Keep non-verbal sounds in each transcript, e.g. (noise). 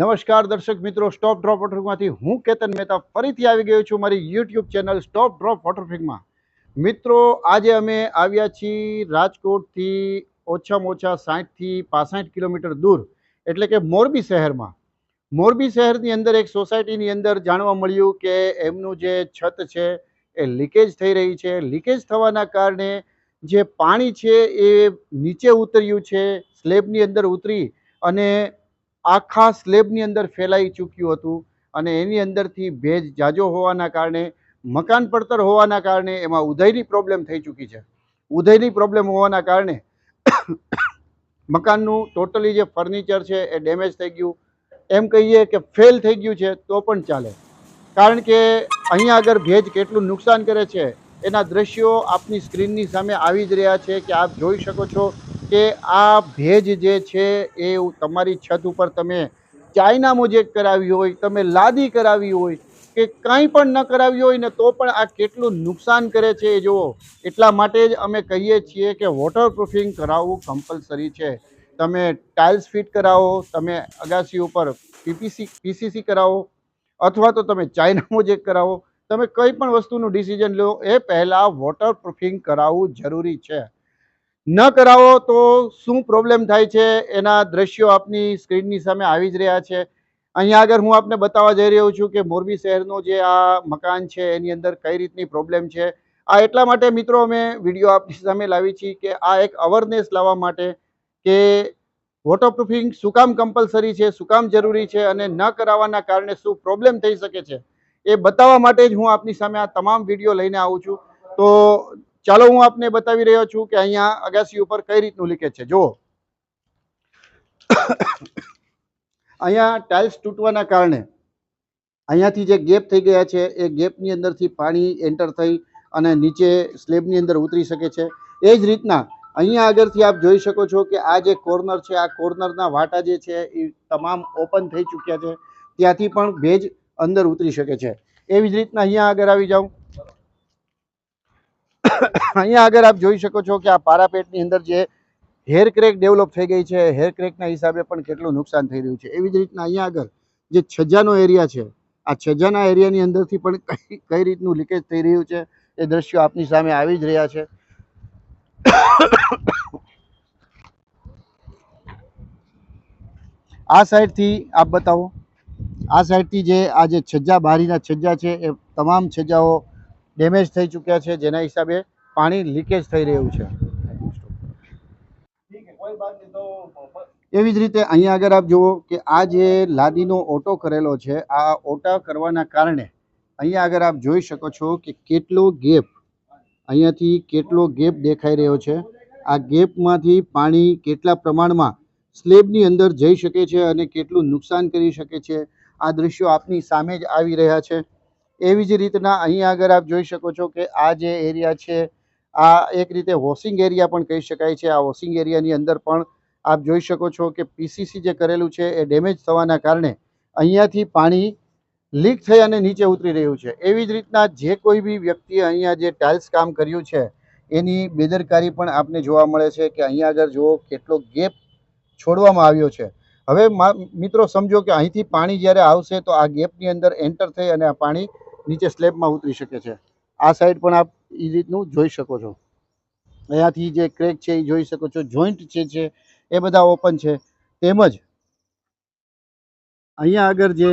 નમસ્કાર દર્શક મિત્રો સ્ટોપ ડ્રોપ વોટરફિંગમાંથી હું કેતન મહેતા ફરીથી આવી ગયો છું મારી યુટ્યુબ ચેનલ સ્ટોપ ડ્રોપ વોટરફિંગમાં મિત્રો, આજે અમે આવ્યા છીએ રાજકોટથી ઓછામાં ઓછા સાઠથી પાસઠ કિલોમીટર દૂર, એટલે કે મોરબી શહેરમાં. મોરબી શહેરની અંદર એક સોસાયટીની અંદર જાણવા મળ્યું કે એમનું જે છત છે, એ લીકેજ થઈ રહી છે. લીકેજ થવાના કારણે જે પાણી છે, એ નીચે ઉતર્યું છે, સ્લેબની અંદર ઉતરી અને આખા સ્લેબની અંદર ફેલાઈ ચૂક્યું હતું અને એની અંદરથી ભેજ જાજો હોવાના કારણે, મકાન પડતર હોવાના કારણે એમાં ઉધઈની પ્રોબ્લેમ થઈ ચૂકી છે. ઉધઈની પ્રોબ્લેમ હોવાના કારણે (coughs) મકાનનું ટોટલી જે ફર્નિચર છે એ ડેમેજ થઈ ગયું. એમ કહીએ કે ફેલ થઈ ગયું છે તો પણ ચાલે. કારણ કે અહીંયા આગળ ભેજ કેટલું નુકસાન કરે છે, એના દ્રશ્યો આપની સ્ક્રીનની સામે આવી જ રહ્યા છે કે આપ જોઈ શકો છો કે આ ભેજ જે છે એ તમારી છત ઉપર તમે ચાઇના મોજેક કરાવી હોય, તમે લાદી કરાવી હોય, કે કંઈ પણ ન કરાવી હોય ને તો પણ આ કેટલું નુકસાન કરે છે એ જુઓ. એટલા માટે જ અમે કહીએ છીએ કે વોટરપ્રૂફિંગ કરાવવું કમ્પલસરી છે. તમે ટાઇલ્સ ફિટ કરાવો, તમે અગાસી ઉપર પીપીસી પીસીસી કરાવો, અથવા તો તમે ચાઇના મોજેક કરાવો, તમે કંઈ પણ વસ્તુનું ડિસિઝન લો, એ પહેલાં વોટરપ્રૂફિંગ કરાવવું જરૂરી છે. ન કરાવો તો શું પ્રોબ્લેમ થાય છે? એના દ્રશ્યો આપની સ્ક્રીનની સામે આવી જ રહ્યા છે. અહીંયા આગળ હું આપને બતાવવા જઈ રહ્યો છું કે મોરબી શહેરનો જે આ મકાન છે, એની અંદર કઈ રીતની પ્રોબ્લેમ છે? આ એટલા માટે મિત્રો અમે વીડિયો આપની સામે લાવી છીએ કે આ એક અવેરનેસ લાવવા માટે કે વોટરપ્રૂફિંગ શું કામ કમ્પલસરી છે, શું કામ જરૂરી છે અને ન કરાવવાના કારણે શું પ્રોબ્લેમ થઈ શકે છે? એ બતાવવા માટે જ હું આપની સામે આ તમામ વીડિયો લઈને આવું છું. તો ચાલો હું આપને બતાવી રહ્યો છું કે અહીંયા અગાસી ઉપર કઈ રીતનું લીકેજ છે. જુઓ. અહીંયા ટાઇલ્સ તૂટવાના કારણે અહીંયાથી જે ગેપ થઈ ગયા છે, એ ગેપની અંદરથી પાણી એન્ટર થઈ અને નીચે સ્લેબની અંદર ઉતરી શકે છે. એ જ રીતના અહીંયા આગળથી આપ જોઈ શકો છો કે આ જે કોર્નર છે, આ કોર્નરના વાટા જે છે, એ તમામ ઓપન થઈ ચૂક્યા છે. ત્યાંથી પણ ભેજ અંદર ઉતરી શકે છે. એવી જ રીતના અહીંયા આગળ આવી જાઉં. અહીંયા આગળ આપ જોઈ શકો છો કે આ પારાપેટની અંદર જે હેર ક્રેક ડેવલપ થઈ ગઈ છે, હેર ક્રેકના હિસાબે પણ કેટલું નુકસાન થઈ રહ્યું છે. એવી જ રીતના અહીંયા આગળ જે છજ્જાનો એરિયા છે, આ છજ્જાના એરિયાની અંદરથી પણ કઈ કઈ રીતનું લીકેજ થઈ રહ્યું છે એ દ્રશ્યો આપની સામે આવી જ રહ્યા છે. આ સાઈડથી આપ બતાવો. આ સાઈડથી જે આ જે છજ્જા બારીના છજ્જા છે, એ તમામ છજ્જાઓ ડેમેજ થઈ ચૂક્યા છે, જેના હિસાબે પાણી લીકેજ થઈ રહ્યું છે. એવી જ રીતે અહીંયા આગળ આપ જુઓ કે આ જે લાદીનો ઓટો કરેલો છે, આ ઓટા કરવાના કારણે અહીંયા આગળ આપ જોઈ શકો છો કે કેટલો ગેપ અહીંયાથી કેટલો ગેપ દેખાઈ રહ્યો છે. આ ગેપમાંથી પાણી કેટલા પ્રમાણમાં સ્લેબની અંદર જઈ શકે છે અને કેટલું નુકસાન કરી શકે છે. આ દ્રશ્યો આપની સામે જ આવી રહ્યા છે. એવી જ રીતના અહીંયા આગળ આપ જોઈ શકો છો કે આ જે એરિયા છે, આ એક રીતે વોશિંગ એરિયા પણ કહી શકાય છે. આ વોશિંગ એરિયાની અંદર પણ આપ જોઈ શકો છો કે પીસીસી જે કરેલું છે એ ડેમેજ થવાના કારણે અહીંયાથી પાણી લીક થઈ અને નીચે ઉતરી રહ્યું છે. એવી જ રીતના જે કોઈ બી વ્યક્તિએ અહીંયા જે ટાઇલ્સ કામ કર્યું છે, એની બેદરકારી પણ આપને જોવા મળે છે કે અહીંયા આગળ જુઓ કેટલો ગેપ છોડવામાં આવ્યો છે. હવે મિત્રો સમજો કે અહીંથી પાણી જ્યારે આવશે તો આ ગેપની અંદર એન્ટર થઈ અને આ પાણી નીચે સ્લેબમાં ઉતરી શકે છે. આ સાઈડ પણ આપ એ રીતનું જોઈ શકો છો. અહીંયાથી જે ક્રેક છે એ જોઈ શકો છો. જોઈન્ટ જે છે, એ બધા ઓપન છે. તેમજ અહીંયા આગળ જે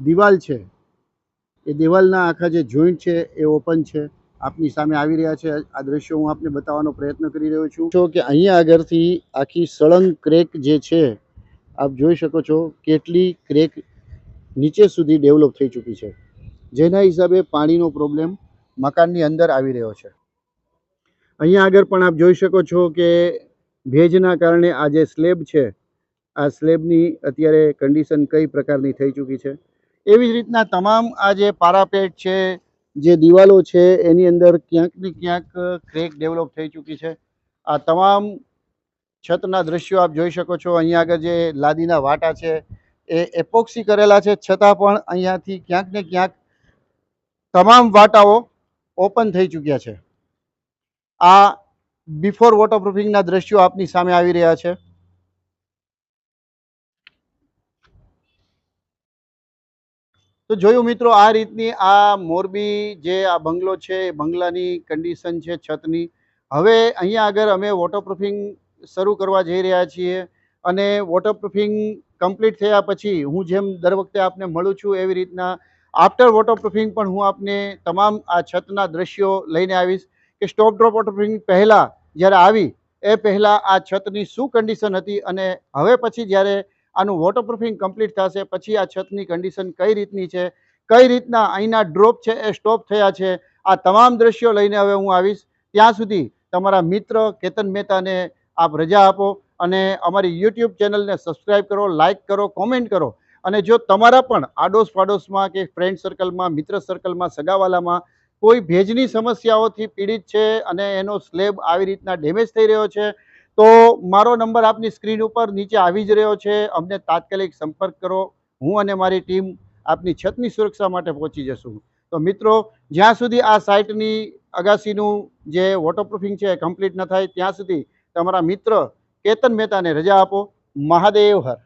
દિવાલ છે, એ દિવાલના આખા જે જોઈન્ટ છે, એ ઓપન છે. આપની સામે આવી રહ્યા છે. આ દ્રશ્યો હું આપને બતાવવાનો પ્રયત્ન કરી રહ્યો છું. જો કે અહીંયા આગળથી આખી સળંગ ક્રેક જે છે, આપ જોઈ શકો છો કેટલી ક્રેક નીચે સુધી ડેવલપ થઈ ચૂકી છે. જેના હિસાબે પાણીનો પ્રોબ્લેમ મકાનની અંદર આવી રહ્યો છે. અહીંયા આગળ પણ આપ જોઈ શકો છો કે ભેજના કારણે આ જે સ્લેબ છે, આ સ્લેબની અત્યારે કન્ડિશન કઈ પ્રકારની થઈ ચૂકી છે. એવી જ રીતના તમામ આ જે પારાપેટ છે, જે દિવાલો છે, એની અંદર ક્યાંક ને ક્યાંક ક્રેક ડેવલપ થઈ ચૂકી છે. આ તમામ છતના દ્રશ્યો આપ જોઈ શકો છો. અહીંયા આગળ જે લાદીના વાટા છે એ એપોક્સી કરેલા છે. છતાં પણ અહીંયાથી ક્યાંક ને ક્યાંક તમામ વાટાઓ ઓપન થઈ ચૂક્યા છે. આ બિફોર વોટરપ્રૂફિંગના દ્રશ્યો આપની સામે આવી રહ્યા છે. તો જોયું મિત્રો, આ રીતની આ મોરબી જે આ બંગલો છે, એ બંગલાની કન્ડિશન છે છતની. હવે અહીંયા આગળ અમે વોટરપ્રૂફિંગ શરૂ કરવા જઈ રહ્યા છીએ અને વોટરપ્રૂફિંગ કમ્પ્લીટ થયા પછી હું જેમ દર વખતે આપને મળું છું એવી રીતના આફ્ટર વોટરપ્રૂફિંગ પણ હું આપને તમામ આ છતના દ્રશ્યો લઈને આવીશ કે સ્ટોપ ડ્રોપ વોટરપ્રૂફિંગ પહેલાં જ્યારે આવી એ પહેલાં આ છતની શું કન્ડિશન હતી અને હવે પછી જ્યારે આનું વોટરપ્રૂફિંગ કમ્પ્લીટ થશે પછી આ છતની કન્ડિશન કઈ રીતની છે, કઈ રીતના અહીંના ડ્રોપ છે એ સ્ટોપ થયા છે, આ તમામ દ્રશ્યો લઈને હવે હું આવીશ. ત્યાં સુધી તમારા મિત્ર કેતન મહેતાને આપ રજા આપો. અને અમારી યુટ્યુબ ચેનલને સબસ્ક્રાઈબ કરો લાઇક કરો કોમેન્ટ કરો. અને જો તમારા પણ આડોશ પાડોશમાં કે ફ્રેન્ડ સર્કલમાં મિત્ર સર્કલમાં સગાવાલામાં કોઈ ભેજની સમસ્યાઓથી પીડિત છે અને એનો સ્લેબ આવી રીતના ડેમેજ થઈ રહ્યો છે, તો મારો નંબર આપની સ્ક્રીન ઉપર નીચે આવી જ રહ્યો છે. અમને તાત્કાલિક સંપર્ક કરો. હું અને મારી ટીમ આપની છતની સુરક્ષા માટે પહોંચી જશું. તો મિત્રો, જ્યાં સુધી આ સાઇટની અગાસીનું જે વોટરપ્રૂફિંગ છે કમ્પ્લીટ ન થાય, ત્યાં સુધી તમારા મિત્ર કેતન મહેતાને રજા આપો. મહાદેવ હર.